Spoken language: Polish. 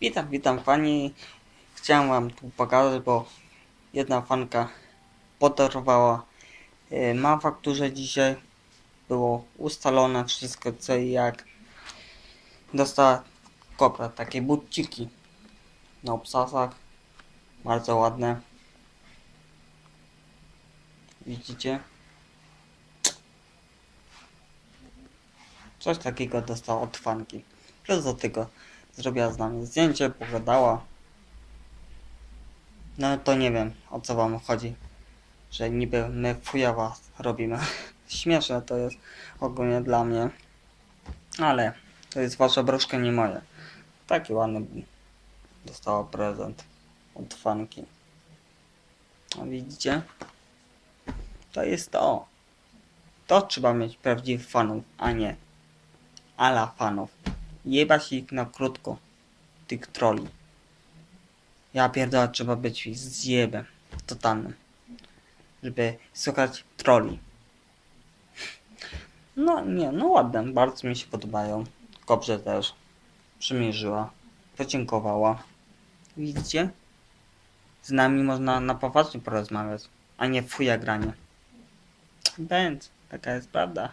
Witam, witam pani. Chciałem wam tu pokazać, bo jedna fanka podarowała e, ma fakturze dzisiaj. Było ustalone wszystko co i jak. Dostała kopra, takie buciki na obsasach. Bardzo ładne. Widzicie? Coś takiego dostała od fanki. Plus do tego zrobiła z nami zdjęcie, pogadała. No to nie wiem o co wam chodzi, że niby my fujawa robimy. Śmieszne to jest ogólnie dla mnie, ale to jest wasza broszka, nie moje. Taki ładny dostała prezent od fanki. A widzicie? To jest to. To trzeba mieć prawdziwych fanów, a nie ala fanów. Jebać ich na krótko. Tych troli. Ja pierdolę, trzeba być zjebem. Totalnym. Żeby słuchać troli. No nie, no ładne. Bardzo mi się podobają. Kobrze też. Przymierzyła. Podziękowała. Widzicie? Z nami można na poważnie porozmawiać. A nie fuja granie. Więc taka jest prawda.